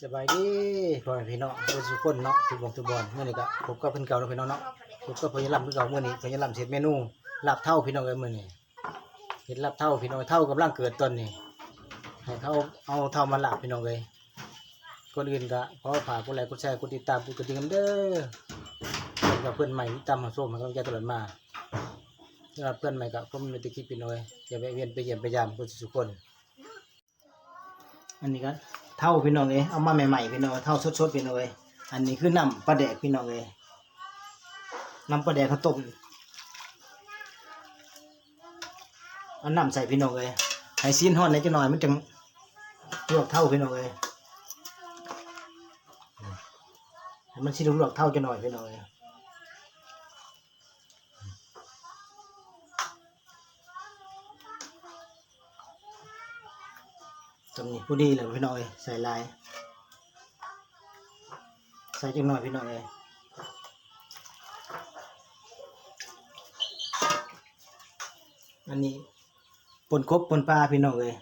สบายดีพ่อแม่พี่น้องทุกคนเนาะทุกวงทุกบอลเมื่อนี้ก็ผมก็เพิ่อนเก่าเนาะพี่น้องเนาะผมก็พยายามเพิ่อนเก่าเมื่อนี้พยายามเสร็จเมนูลาบเท่าพี่น้องเอ้ยมื้อนี้เฮ็ดลาบเท่าพี่น้องเท่ากำลังเกิดต้นนี่ให้เขาเอาเท่ามาลาบพี่น้องเอ้ยคนอื่นก็ขอฝากกดไลค์กดแชร์กดติดตามกดกระดิ่งกันเด้อเพิ่นกับเพื่อนใหม่ที่ตามมาส้มมันกำลังใจตลอดมาสำหรับเพื่อนใหม่ก็ผมมีตะคลิปพี่น้อยอย่าไปเวียนไปเยี่ยมไปยามคนทุกคน อันนี้ก็ เท่าพี่น้องเลยเอามาใหม่ๆพี่น้องเท่าสดๆพี่น้องเลยอันนี้คือน้ำปลาแดกพี่น้องเลยน้ำปลาแดกข้าต้มเอาน้ำใส่พี่น้องเลยให้ซีนห่อนในจะหน่อยมันจังลวกเท่าพี่น้องเลยมันซีนลวกเท่าจะหน่อยพี่น้องเลย ตรงนี้ผู้ดีเลยพี่น้อยใส่ลาย ใส่จังหน่อยพี่น้องเอ้ยอันนี้ปนกบปนปลาพี่น้องเอ้ย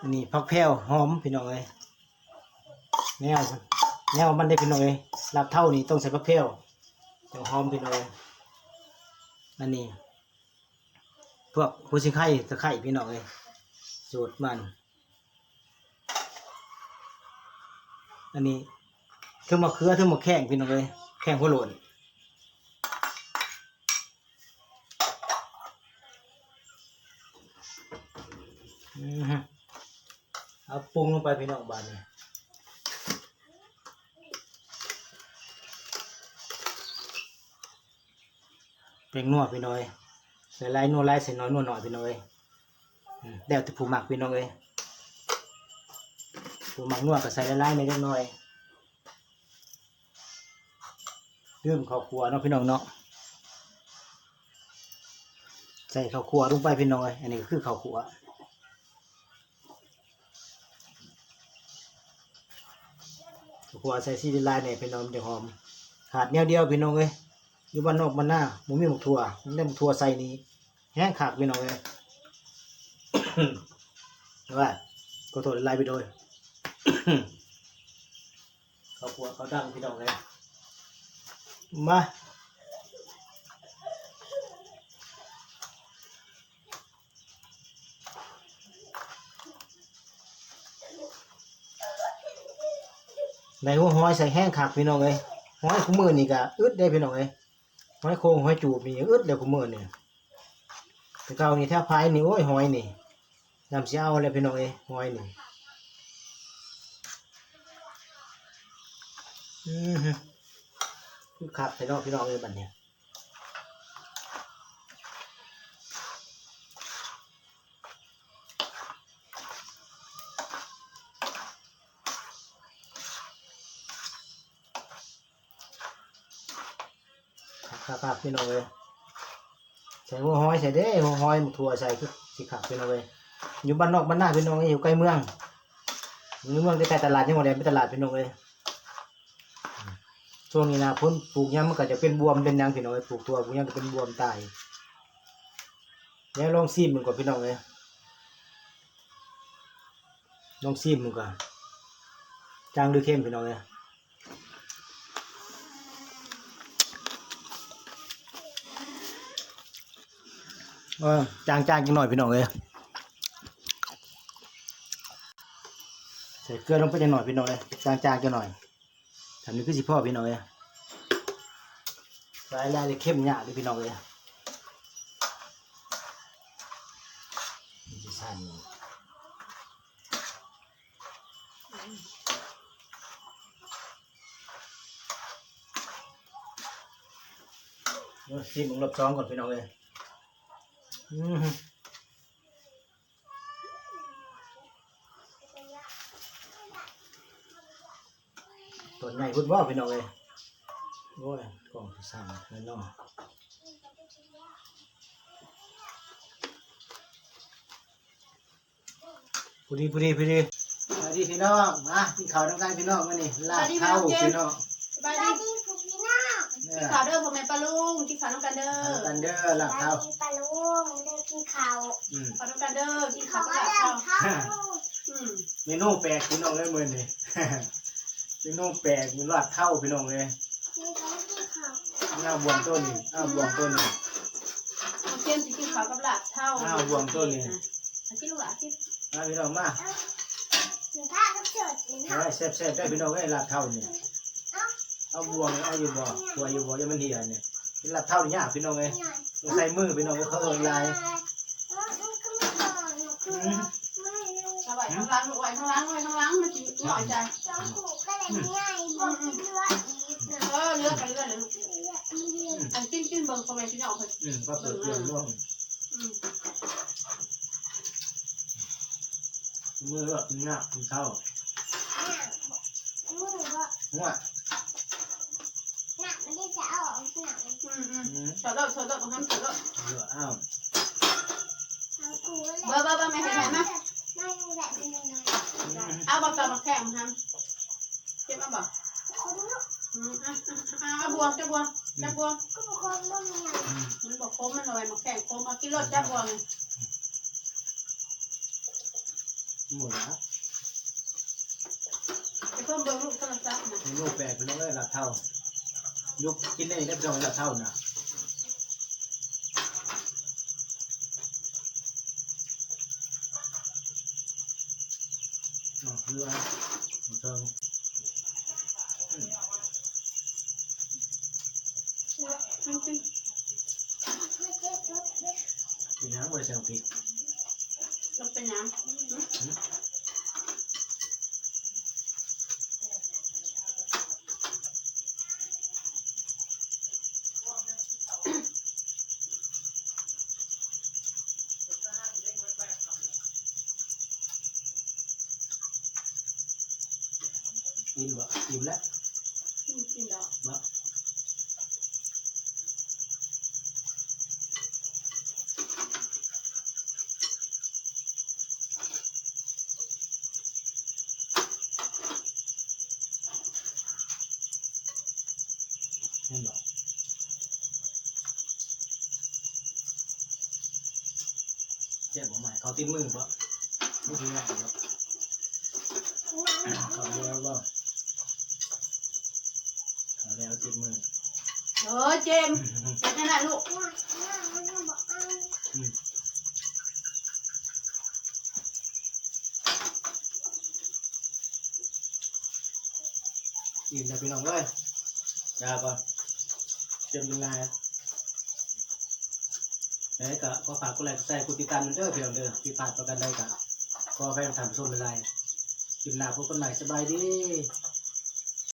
อันนี้ผักแพรวหอมพี่น้องเอ้ยแนวแนวมันได้พี่น้องเอ้ยลาบเท่านี่ต้องใส่ผักแพรวจังหอมพี่น้องเอ้ยอันนี้ พวกหัวชิไข่ตะไคร่พี่น้องเอ้ยสูตรมัน อันนี้เทั้งมะเขือทั้งมะแข้งพี่น้องเอ้ยแข้งหัวโหลนอือฮึเอาปรุงลงไปพี่น้องบานเนี้เป็นนัวพี่น้อย ใส่ลายนัวลายใส่น้อยนัวหน่อยพี่น้อยอืมแล้วแต่ผู้หมักพี่น้องเอ้ยผูหมักนัวก็ใส่ลายๆในเล็กน้อยเริ่มข้าวคั่วเนาะพี่น้องเนาะใส่ข้าวคั่วลงไปพี่น้อยอันนี้ก็คือข้าวคั่วข้าวคั่วใส่ซีดีไลายเนี่ยพี่น้องมันจะหอมขาดแนวเดียวพี่น้องเอ้ยอยู่บ้านนอกบ้านหน้าหมูมีหมกถั่วมันได้หมกถั่วใส่นี้ แห้งขากพี่น้องเอ้ยว่าก็โทษลายไปโดยเขาปัวเขาดังพี่น้องเลยมาในหัวห้อยใส่แห้งขักพี่น้องเลยห้อยคู่มือนี่ก็อึดได้พี่น้องเลยห้อยโค้งห้อยจูบนี่อึดเดี๋ยวขมือเนี่ย แต่เก่านี่แทบพายนี่โอ้ยหอยนี่นำเสียเอาเลยพี่น้องเอ้หอยนี่อือฮึคือขับพี่น้องพี่น้องเอ้ยบัดเนี่ยขับขับพี่น้องเอ้ย ส่หัวหอยใส่เด้หัวหอยหมกถั่วใส่สิขับพี่น้องเอ้ยอยู่บ้านนอกบ้านหน้าพี่น้องอ้ยอยู่ใกล้เมืองอยู่เมืองใกล้ตลาดยังหมดเลยเป็นตลาดพี่น้องเอ้ยช่วงนี้นะพ้นปลูกยังมันก็จะเป็นบวมเป็นยังพี่น้องเอ้ยปลูกตัวปลูกยังก็เป็นบวมตายแล้วลองซีมมันก่อนพี่น้องเอ้ยลองซีมมันก่อนจางหรือเข้มพี่น้องเอ้ย เออจางจางจังหน่อยพี่น้องเอ้ยใส่เกลือลงไปจังหน่อยพี่น้องเอ้ยจางจางจังหน่อยทำนี้คือสิพ่อพี่น้องเลยรายลายเลยเข้มหยาเลยพี่น้องเลยนี่สิสั่นเดี๋ยวชิมมึงรอบสองก่อนพี่น้องเลย ตัวใหญ่พุ่นว่าพี่น้องเลยโอ้ยกล่องที่สั่งนั่นเนาะพอดีพอดีพอดีสวัสดีพี่น้องมากินข้าวทั้งกันพี่น้องมานี่ลาบเท้าพี่น้อง สบายดีดีคุณพี่น้อง กินข้าวเด้อพ่อแม่ปลาลุงกินข้าวน้ำกันเด้อทำกันเด้อลาบเท้าดีปลาลุงเด้อพกินข้าวอืมขอต้องการเด้อกินเขาข้าวก็กับเริ่มข้าวเข้าอืมเมนูแปลกพี่น้องเลยมื้อนี้เมนูแปลกมีลาดเท่าพี่น้องเลยมีเขากินข้าวอ้าวบวงต้นนี่อ้าวบวงต้นนี่มันเข้มสิกินข้าวกับลาบเท่าอ้าวบวงต้นนี่อะกินลูกหลานกินมาพี่น้องมาหนึ่งผ้ากับเฉิดหนึ่งผ้าได้แซ่บๆได้พี่น้องได้ลาดเท่านี่ เอาบวงเอาอยู่บ่บวงอยู่บ่ยังมันเหี่ยนี่ลาดเท่านี่ยากพี่น้องเลยต้องใส่มือพี่น้องเลยเขาเอิ้นลายเอาไว้ข้างหล่างลูกไว้ข้างหล่างไว้ข้างหล่างมันสิหน่อยใจเออเลือกกันเลือกเลยลูกอันกินกินเบิ่งพ่อแม่พี่น้องเพิ่นอืมก็เปิดเรื่องร่วงอืมมือก็กินหน้ากินข้าวหัว อืมอืม อืม สอดเด้อสอดเด้อบ่ทำสอดเด้อเดี๋ยวอ้าวเบ่บ่บ่แม่เห็นไหมมาไม่รู้แหละเป็นยังไงอืมเอาบ่ตอมาแข่งทำเก็บเอาบ่คนลูกอืมอะอะเอาบวงจะบวงจะบวงก็บอกว่าไม่มีอะไรอืมมันบอกโค้งมันเอาไว้มาแข่งโค้งเอากินรถจะบวงหมดแล้วไปเพิ่มเบิ่งลูกโทรศัพท์นะเมนูแปลกพี่น้องเลยลาดเท่า ยกกินได้ได้พี่น้องลาดเท่านะอ๋อเรือเอาเทิงจริงไม่เจ็บรถเลยกินน้ำบริสุทธิ์ผิดๆรถเป็นหยั กินบ่กินแล้วกินแล้วบ่เห็นบ่เจ็บบ่ใหม่เขาติดมือบ่ไม่ถึงง่ายบ่นั่งเขาเรียกว่า เขาเรียกติดมือเออเจมส์เป็นยังไงลูกนั่งนั่งนั่งบอกอ้าวอิ่มนะพี่น้องเลยยาก่อนเจ็บยังไงแล้วก็ขอฝากกดไลค์กดแชร์กดติดตามเหมือนเด้อพี่น้องเด้อที่ผ่านประกันได้ก็ขอแฟนถามชมเป็นไรกินหน้าพบกันใหม่สบายดีส